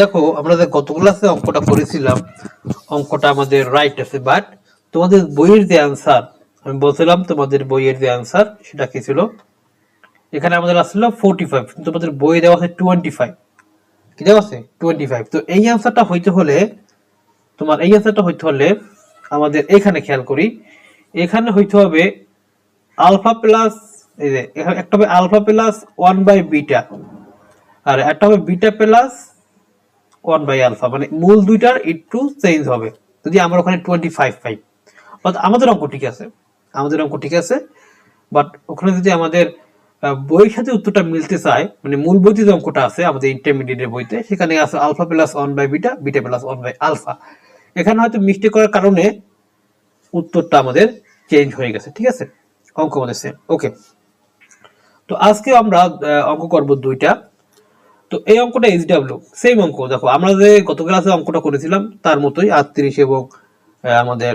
দেখো, আমরা গত ক্লাসে অঙ্কটা করেছিলাম, অঙ্কটা আমাদের রাইট আছে বাট তোমাদের বইয়ের যে অ্যান্সার আমি বলছিলাম তোমাদের বইয়ের যে অ্যান্সার সেটা কি ছিল? এখানে আমাদের আসছিল ফোর্টি ফাইভ তোমাদের বইয়ে দেওয়া আছে টোয়েন্টি ফাইভ কি দেওয়া আছে? টোয়েন্টি ফাইভ তো এই আনসারটা হইতে হলে, তোমার এই আনসারটা হইতে হলে আমাদের এখানে খেয়াল করি। এখানে হইতে হবে আলফা প্লাস এই যে একটা হবে alpha plus one by beta আর একটা হবে beta plus one by alpha মানে মূল দুইটার একটু চেঞ্জ হবে। যদি আমরা ওখানে টোয়েন্টি ফাইভ পাই। অর্থাৎ আমাদের অঙ্ক ঠিক আছে, আমাদের অঙ্ক ঠিক আছে বাট ওখানে যদি আমাদের বইয়ের সাথে উত্তরটা মিলতে চায় মানে মূল বইতে যে অঙ্কটা আছে, আমাদের ইন্টারমিডিয়েটের বইতে, সেখানে আছে alpha plus one by beta beta plus one by alpha এখানে হয়তো মিস্টেক করার কারণে উত্তরটা আমাদের চেঞ্জ হয়ে গেছে, ঠিক আছে? অঙ্ক আমাদের সেম ওকে তো আজকে আমরা অঙ্ক করব দুইটা। তো এই অঙ্কটা এইচডাব্লিউ সেম অঙ্ক, দেখো, আমরা যে গত ক্লাসে অঙ্কটা করেছিলাম, তার মতোই আটত্রিশ এবং আমাদের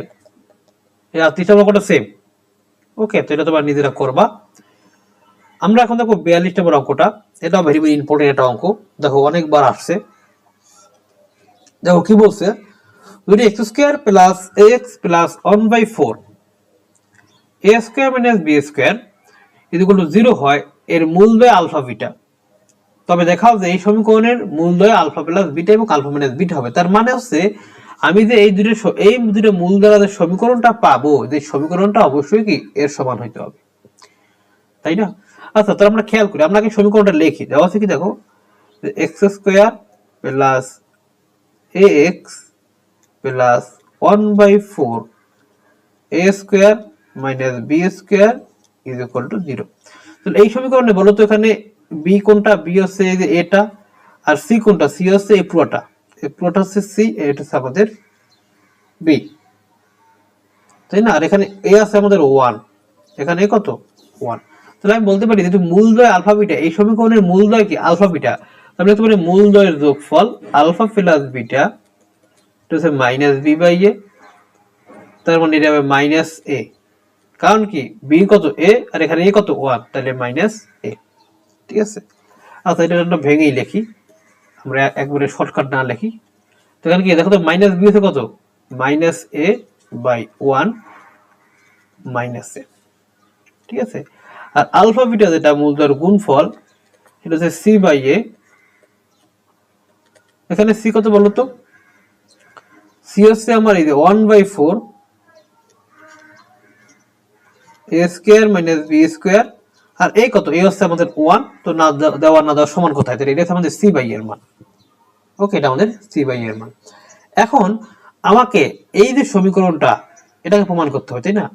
এই আটত্রিশ অঙ্কটা সেম ওকে তো এটা তোমার নিজেরা করবা। আমরা এখন দেখো বিয়াল্লিশ নম্বর অঙ্কটা, এটা ভেরি ভেরি ইম্পর্টেন্ট একটা অঙ্ক। দেখো, অনেকবার আসছে। দেখো, কি বলছে? যদি x square plus x plus one by four a square minus b square equal to zero হয়, এর মূল দেয় আলফা বিটা তবে দেখাও যে এই সমীকরণের মূলদয় আলফা প্লাস বিটা এবং আলফা মাইনাস বিটা হবে। তার মানে হচ্ছে, আমি যে এই দুটো এই দুটো মূল দ্বারা যে সমীকরণটা পাবো, যে সমীকরণটা অবশ্যই কি এর সমান হইতে হবে। তাই না? আচ্ছা তাহলে আমরা খেয়াল করি, আমরা আগে সমীকরণটা লিখি। দেওয়া আছে কি দেখো x square plus a x plus one by four a square minus b square is equal to zero. তাহলে এই সমীকরণে বলো তো এখানে বি কোনটা? বি হচ্ছে এই যে এটা, আর সি কোনটা? সি হচ্ছে এই পুরোটা। এই পুরোটা হচ্ছে সি এটা হচ্ছে আমাদের বি তাই না? আর এখানে এ আছে আমাদের ওয়ান এখানে কত? ওয়ান তাহলে আমি বলতে পারি যেহেতু মূলদয় আলফা বিটা, এই সমীকরণের মূলদয় কি? Alpha beta. তাহলে লিখতে পারি মূলদয়ের যোগফল আলফা প্লাস বিটা, এটা হচ্ছে মাইনাস বি বাই এ তার মানে এটা হবে মাইনাস এ কারণ কি? বি কত? এ আর এখানে এ কত? ওয়ান তাহলে মাইনাস এ ঠিক আছে? আচ্ছা এটা আমরা ভেঙেই লিখি। আমরা একবারে শর্টকাট না লিখি। তো এখানে কি, দেখো তো মাইনাস বি হচ্ছে কত? Minus a by one minus a ঠিক আছে? আর আলফা বিটা যেটা মূলধর গুণফল, সেটা হচ্ছে সি বাই এ এখানে সি কত বলো তো? সি হচ্ছে আমার এই যে one by four a square minus b square আর এই কত? এই হচ্ছে আমাদের ওয়ান তো না দেওয়া না দেওয়া সমান কোথায়? এটা আমাদের সি বাই এর মান। ওকে এটা আমাদের সি বাই এর মান। এখন আমাকে এই যে সমীকরণটা, এটাকে প্রমাণ করতে হবে, তাই না?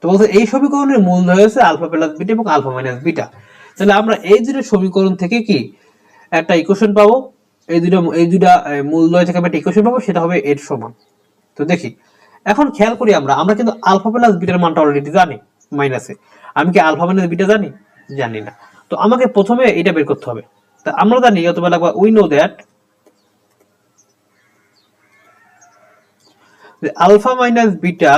তো বলতে এই সমীকরণের মূল হয়েছে আলফা প্লাস বিটা এবং আলফা মাইনাস বিটা। তাহলে আমরা এই দুটো সমীকরণ থেকে কি একটা ইকুয়েশন পাবো? এই দুটো, এই দুটা মূলদয় থেকে আমরা একটা ইকুয়েশন পাবো, সেটা হবে এর সমান। তো দেখি। এখন খেয়াল করি আমরা আমরা কিন্তু আলফা প্লাস বিটার মানটা অলরেডি জানি মাইনাসে আমি কি আলফা মাইনাস বিটা জানি? জানি না। তো আমাকে প্রথমে এটা বের করতে হবে। তা আমরা জানি অথবা লাগবা we know that alpha minus beta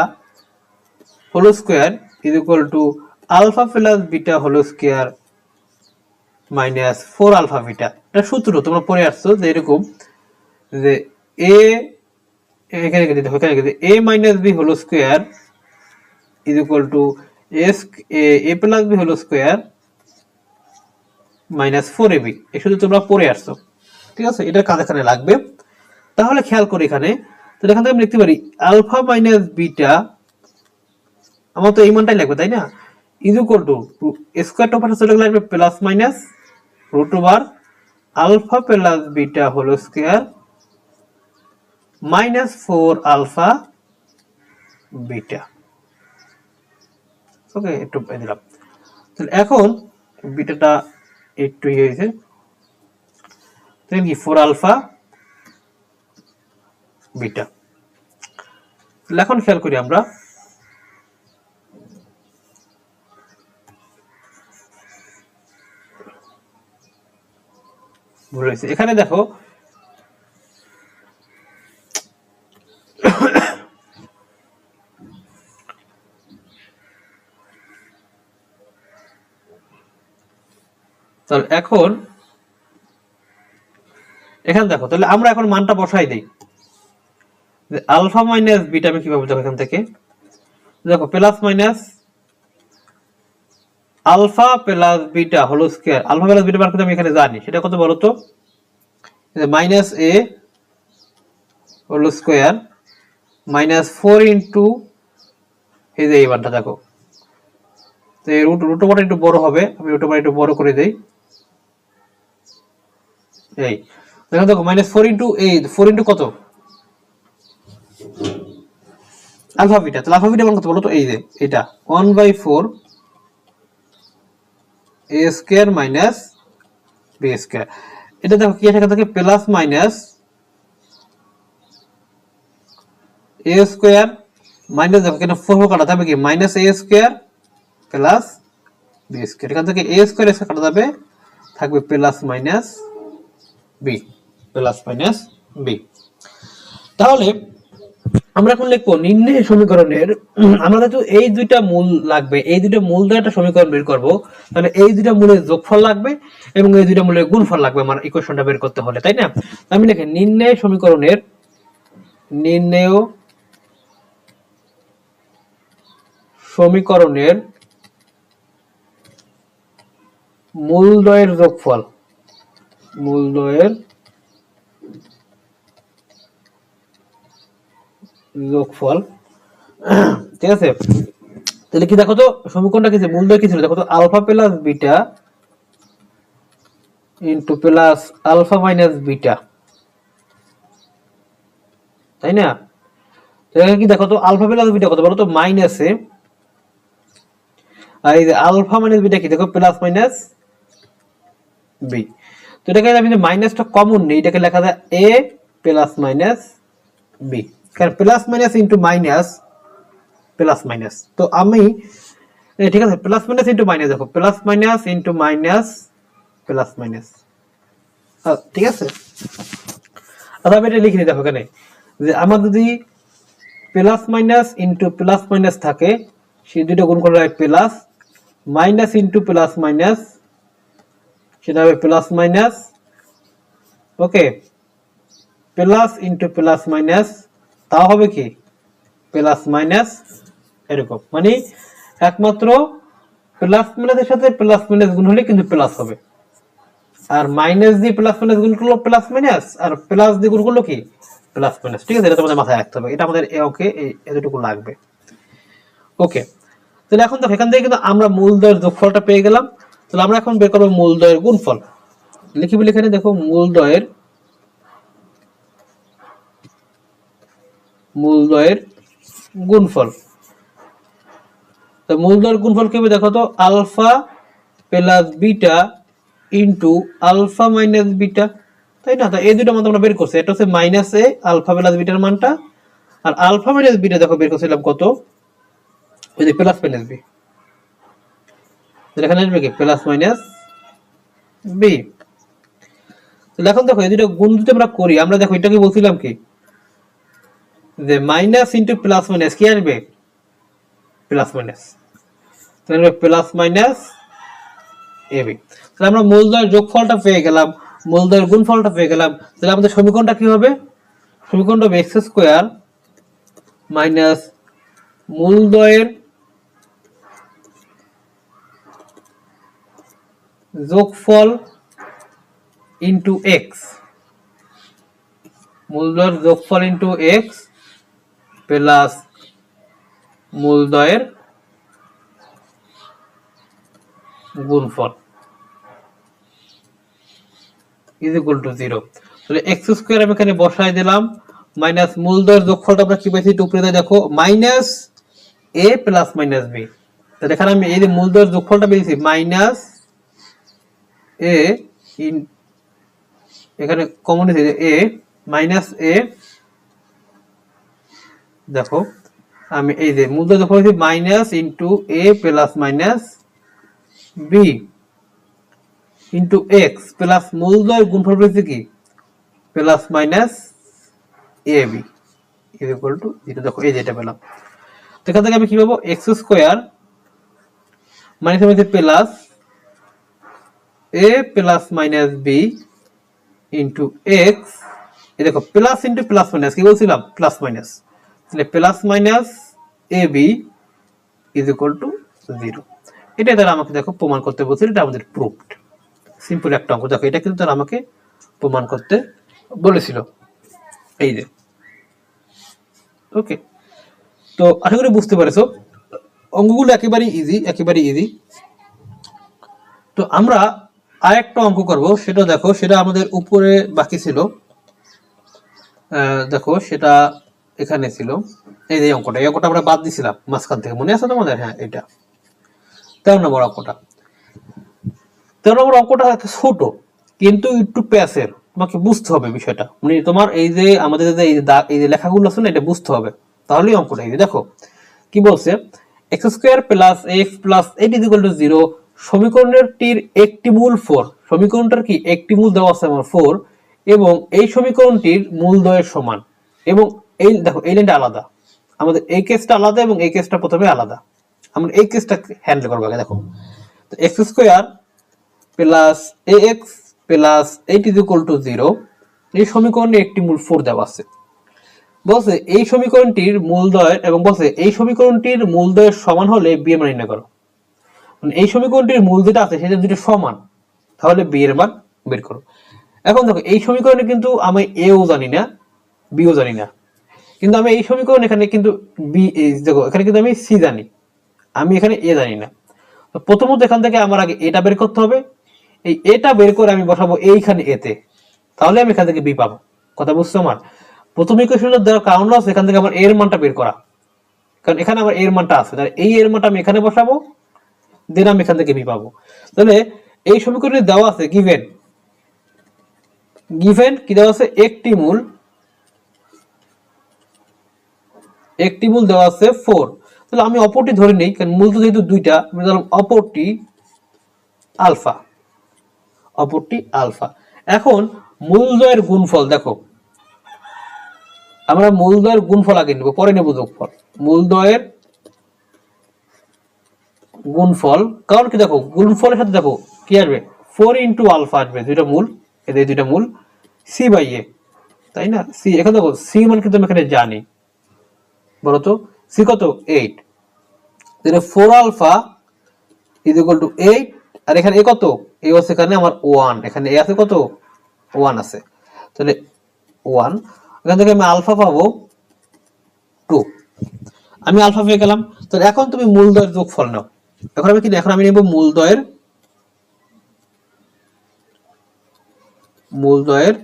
whole square is equal to alpha plus beta whole square minus four alpha beta. এটা সূত্র, তোমরা পড়ে আসছো যে এরকম যে এ এখানে এখানে a minus b whole square is equal to S a plus b square minus four শুধু তোমরা আসছো। ঠিক আছে? লাগবে। তাহলে খেয়াল করি এখানে। এখান থেকে লিখতে পারি আলফা মাইনাস বিটা আমার তো লাগবে, তাই না? Square plus minus alpha plus beta square minus four alpha beta okay, একটু দিলাম। তাহলে এখন বিটাটা একটু ইয়ে হয়েছে। তাহলে কি ফোর আলফা বিটা এখন খেয়াল করি আমরা। ভুল হয়েছে। এখানে দেখো তাহলে এখন, এখানে দেখো, তাহলে আমরা এখন মানটা বসাই দিই। আলফা মাইনাস বিটা আমি কীভাবে দেখো এখান থেকে? দেখো, plus minus alpha plus beta whole square. Alpha plus beta আমি এখানে জানি, সেটা কত বলো তো? Minus a whole square minus four into, এই যে এই মানটা দেখো। তো এই রুট একটু বড় হবে, আমি রুট একটু বড় করে দেই। এই দেখো দেখো মাইনাস ফোর ইন্টু এই ফোর ইন্টু কত? আলফা বিটা তাহলে আলফা বিটা মান কত বলো তো এই যে, এটা। One by four a square minus b square এটা দেখো, কি এখান থেকে? Plus minus a square minus দেখো, কেন ফোর কাটা যাবে কি? Minus a square plus b square এখান থেকে এ স্কোয়ার এসে কাটা যাবে, থাকবে plus minus b plus minus b তাহলে আমরা এখন লিখব নির্ণয় সমীকরণের আমাদের তো এই দুইটা মূল লাগবে এই দুইটা মূল দিয়ে একটা সমীকরণ বের করব তাহলে এই দুইটা মূলের যোগফল লাগবে এবং এই দুইটা মূলের গুণফল লাগবে আমার ইকুয়েশনটা বের করতে হলে তাই না? আমি লিখি নির্ণয় সমীকরণের নির্ণয় সমীকরণের মূলদ্বয়ের যোগফল মূলদ্বয়ের যোগফল। ঠিক আছে? তাহলে কি দেখো তো, সমীকরণটা কি ছিল? মূলদ্বয় কি ছিল? দেখো তো, alpha plus beta into plus alpha minus beta. তাই না? তো এখানে কি দেখো তো, আলফা প্লাস বিটা কত বলো তো? মাইনাসে। আর এই যে আলফা মাইনাস বিটা কি? দেখো, প্লাস মাইনাস বি। তো এটাকে আমি যে মাইনাসটা কমন নেই, এটাকে লেখা যায় এ প্লাস মাইনাস বি কারণ plus minus into minus plus minus তো আমি ঠিক আছে প্লাস মাইনাস ইন্টু মাইনাস দেখো plus minus into minus plus minus ঠিক আছে? আচ্ছা আমি এটা লিখে নিই, দেখো এখানে, যে আমার যদি plus minus into plus minus থাকে সেই দুটো গুণ করে plus minus into plus minus সেটা হবে plus minus okay plus into plus minus তাও হবে কি? প্লাস মাইনাস এরকম। মানে একমাত্র প্লাস মাইনাসের সাথে প্লাস মাইনাস গুণ হলে কিন্তু প্লাস হবে। আর মাইনাস দিয়ে প্লাস মাইনাস গুণ করল প্লাস মাইনাস আর প্লাস দিয়ে গুণ করল কি? প্লাস মাইনাস ঠিক আছে, এটা তোমাদের মাথায় রাখতে হবে। এটা আমাদের ওকে এতটুকু লাগবে। ওকে তাহলে এখন দেখো, এখান থেকে কিন্তু আমরা মূলদয়ের যোগফলটা পেয়ে গেলাম। তাহলে আমরা এখন বের করব মূলদয়ের গুণফল। লিখি বলি এখানে, দেখো মূলদয়ের মূলদয়ের গুণফল। তো মূলদয়ের গুণফল কি দেখো তো, alpha plus beta into alpha minus beta. তাই না? এই দুটো মান আমরা বের করছি। এটা হচ্ছে মাইনাস এ, আলফা প্লাস বিটার মানটা। আর আলফা মাইনাস বিটা দেখো বের করছিলাম কত? ওই যে প্লাস মাইনাস বি। এখানে আসবে কি? Plus minus b. তাহলে এখন দেখো, এই গুণ যদি আমরা করি, আমরা দেখো, এটাকে বলছিলাম কি? যে মাইনাস ইন্টু প্লাস মাইনাস, কি আসবে প্লাস মাইনাস। তাহলে প্লাস মাইনাস এবি তাহলে আমরা মূলদয়ের যোগফলটা পেয়ে গেলাম মূলদয়ের গুণফলটা পেয়ে গেলাম, তাহলে আমাদের সমীকরণটা কি হবে? সমীকরণটা হবে এক্স স্কোয়ার মাইনাস মূলদয়ের যোগফল ইন্টু এক্স মূলদয়ের যোগফল ইন্টু এক্স প্লাস মূলদয়ের গুণফল। ইজ ইকুয়াল টু জিরো তাহলে এক্স স্কোয়ার আমি এখানে বসাই দিলাম। মাইনাস মূলদয়ের যোগফলটা আমরা কি একটু উপরে দেখো minus a plus minus b তাহলে এখানে আমি এই যে মূলদয়ের যোগফলটা পেয়েছি মাইনাস এ ইন এখানে কমন এ মাইনাস এ দেখো, আমি এই যে মূলদয় যখন হয়েছে minus into a plus minus b into x plus মূলদয় গুণফল পেয়েছে কি? Plus minus a b is equal to যেটা দেখো, এই যেটা পেলাম। এখান থেকে আমি কি পাবো? X square minus plus a plus minus b into x এই দেখো প্লাস ইন্টু প্লাস মাইনাস কি বলছিলাম? প্লাস মাইনাস তাহলে plus minus a b is equal to zero এটা দ্বারা আমাকে দেখো প্রমাণ করতে বলছিল এটা আমাদের প্রুফড সিম্পল একটা অঙ্ক। দেখো, এটা কিন্তু তারা আমাকে প্রমাণ করতে বলেছিল। এই যে। ওকে তো আশা করি বুঝতে পেরেছ। অঙ্কগুলো একেবারেই ইজি একেবারেই ইজি তো আমরা আরেকটা অঙ্ক করব, সেটা দেখো, সেটা আমাদের উপরে বাকি ছিল। দেখো, সেটা এখানে ছিল। এই যে অঙ্কটা, এই অঙ্কটা আমরা বাদ দিছিলাম মাঝখান থেকে। মনে আছে তোমাদের? হ্যাঁ এটা তেরো নম্বর অঙ্কটা। তেরো নম্বর অঙ্কটা ছোট, কিন্তু একটু প্যাসের তোমাকে বুঝতে হবে বিষয়টা। মানে তোমার এই যে আমাদের যে এই যে লেখাগুলো আছে না, এটা বুঝতে হবে। তাহলেই অঙ্কটা এই যে দেখো, কি বলছে? X square plus x plus eight is equal to zero সমীকরণটির একটি মূল ফোর, সমীকরণটার কি? একটি মূল দেওয়া আছে আমার ফোর, এবং এই সমীকরণটির মূল দয়ের সমান, এবং এই, দেখো, এই লাইনটা আলাদা। আমাদের এই কেসটা আলাদা এবং এই কেসটা প্রথমে আলাদা। আমরা এই কেসটা হ্যান্ডেল করব আগে, দেখো। তো x square plus a x plus eight is equal to zero এই সমীকরণে একটি মূল ফোর দেওয়া আছে। বলছে, এই সমীকরণটির মূলদয় এবং বলছে, এই সমীকরণটির মূলদয়ের সমান হলে বি এর মান নির্ণয় করো। এই সমীকরণটির মূল যেটা আছে, সেটা দুটো সমান। তাহলে বি এর মান বের করো। এখন দেখো, এই সমীকরণে কিন্তু আমি এও জানি না বিও জানি না। কিন্তু আমি এই সমীকরণ এখানে কিন্তু বি দেখো, এখানে কিন্তু আমি সি জানি। আমি এখানে এ জানি না। তো প্রথমত এখান থেকে আমার আগে এটা বের করতে হবে। এই এটা বের করে আমি বসাবো এইখানে এতে তাহলে আমি এখান থেকে বি পাবো। কথা বুঝছ আমার? প্রথম ইকুয়েশনের দেওয়ার কারণ আছে এখান থেকে আমার এর মানটা বের করা। কারণ এখানে আমার এর মানটা আছে। তাহলে এই এর মানটা আমি এখানে বসাবো। দেন আমি এখান থেকে বি পাবো। তাহলে এই সমীকরণে দেওয়া আছে গিভেন গিভেন কি দেওয়া আছে? একটি মূল। একটি মূল দেওয়া আছে ফোর তাহলে আমি অপরটি ধরে নেই, কারণ মূল তো যেহেতু দুইটা, আমি ধরলাম অপরটি আলফা অপরটি আলফা এখন মূল মূলদয়ের গুণফল, দেখো। আমরা মূল মূলদয়ের গুণফল আগে নেব, পরে নেব যোগফল। মূল মূলদয়ের গুণফল, কারণ কি দেখো, গুণফলের সাথে দেখো, কি আসবে? ফোর ইন্টু আলফা আসবে, দুইটা মূল এদের দুইটা মূল সি বাই এ তাই না? সি এখানে দেখো সি মান কিন্তু আমি এখানে জানি, বলতো সি কত? এইট তাহলে four alpha is equal to eight আর এখানে এ কত? এ আছে এখানে আমার ওয়ান এখানে এ আছে কত? ওয়ান আছে, তাহলে ওয়ান এখান থেকে আমি আলফা পাবো টু আমি আলফা পেয়ে গেলাম, তাহলে এখন তুমি মূলদয়ের যোগফল নাও এখন আমি কি, এখন আমি নেব মূলদয়ের মূলদয়ের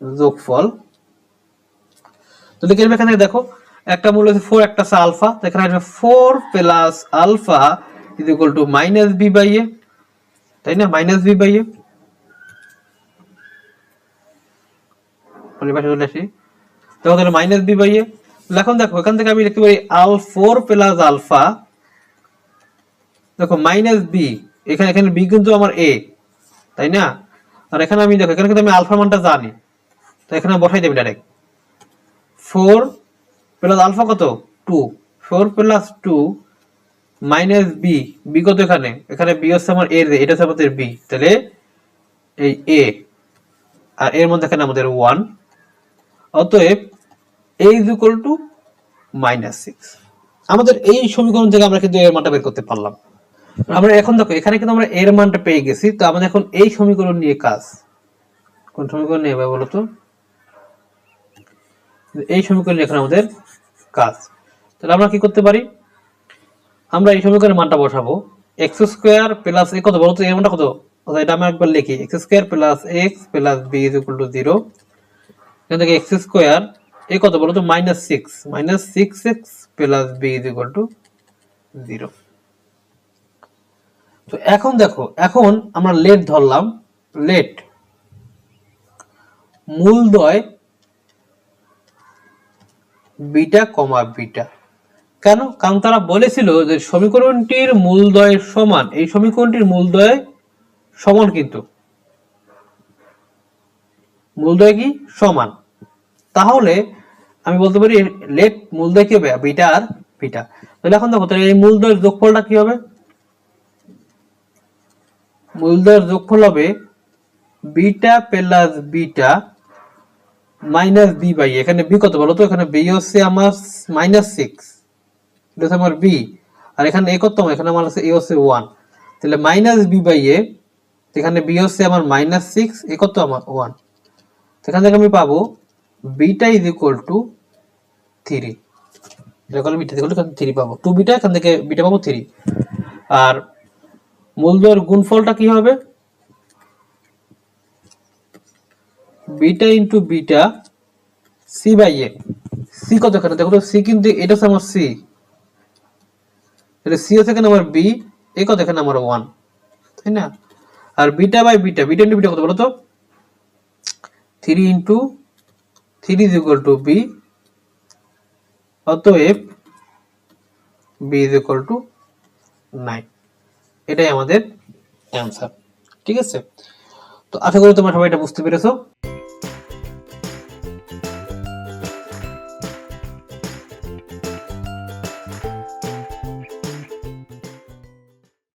যোগফল। তো লিখে এখানে দেখো, একটা মূল হচ্ছে ফোর একটা আছে আলফা তো এখানে আসবে four plus alpha is equal to minus b by a তাই না? মাইনাস বি বাই এ পাশে চলে আসি। তখন তাহলে মাইনাস বি বাই এ এখন দেখো এখান থেকে আমি লিখতে পারি আল ফোর প্লাস আলফা। দেখো মাইনাস বি, এখানে এখানে বি কিন্তু আমার এ, তাই না? আর এখানে আমি, দেখো, এখানে কিন্তু আমি আলফা মানটা জানি। তো এখানে বসাই দেবে ডাইরেক্ট ফোর প্লাস আলফা কত? Two. Four plus two minus b b কত এখানে? এখানে বি হচ্ছে আমার এর, এটা হচ্ছে আমাদের বি। তাহলে এই এ, আর এর মধ্যে এখানে আমাদের ওয়ান অতএব a is equal to minus six আমাদের এই সমীকরণ থেকে আমরা কিন্তু এর মানটা বের করতে পারলাম। আমরা এখন দেখো, এখানে কিন্তু আমরা এর মানটা পেয়ে গেছি, তো আমাদের এখন এই সমীকরণ নিয়ে কাজ। কোন সমীকরণ নিয়ে হবে বলো এই সমীকরণ এখন আমাদের কাজ। তাহলে আমরা কি করতে পারি? আমরা এই সমীকরণের মানটা বসাবো। এক্স স্কোয়ার প্লাস এ কত? বলতো, এর মানটা কত? এটা আমি একবার লিখি। X square plus x plus b is equal to zero এখান থেকে এক্স স্কোয়ার এ কত বলতো minus six minus six x plus b is equal to zero তো এখন দেখো, এখন আমরা লেট ধরলাম। লেট মূলদয় বিটা কমা বিটা। কেন? কারণ তারা বলেছিল যে সমীকরণটির মূলদয়ের সমান। এই সমীকরণটির মূল মূলদয় সমান কিন্তু। মূল মূলদয় কি? সমান। তাহলে আমি বলতে পারি লেট মূলদয় কি হবে? বিটা আর বিটা তাহলে এখন দেখো, তাহলে এই মূলদয়ের যোগফলটা কি হবে? মূলদয়ের যোগফল হবে beta plus beta minus b by এখানে বি কত বলো তো? এখানে বি হচ্ছে আমার মাইনাস সিক্স এটা হচ্ছে আমার বি আর এখানে এ কত? এখানে আমার আছে এ হচ্ছে ওয়ান তাহলে মাইনাস বি বাই এ এখানে বি হচ্ছে আমার মাইনাস সিক্স এ কত? আমার ওয়ান এখান থেকে আমি পাবো beta is equal to three এটা করলে বিটা ইকুয়াল টু থ্রি পাবো। টু বিটা, এখান থেকে বিটা পাবো থ্রি আর মূলদয়ের গুণফলটা কি হবে? Beta into beta c by a c কত এখানে দেখো সি কিন্তু এটা হচ্ছে আমার সি এটা সি হচ্ছে এখানে আমার বি এ কত এখানে আমার ওয়ান তাই না? আর beta by beta beta into beta কত বলো তো three into three is equal to b অতএব b is equal to nine এটাই আমাদের অ্যান্সার ঠিক আছে? তো আশা করি তোমরা সবাই এটা বুঝতে পেরেছ।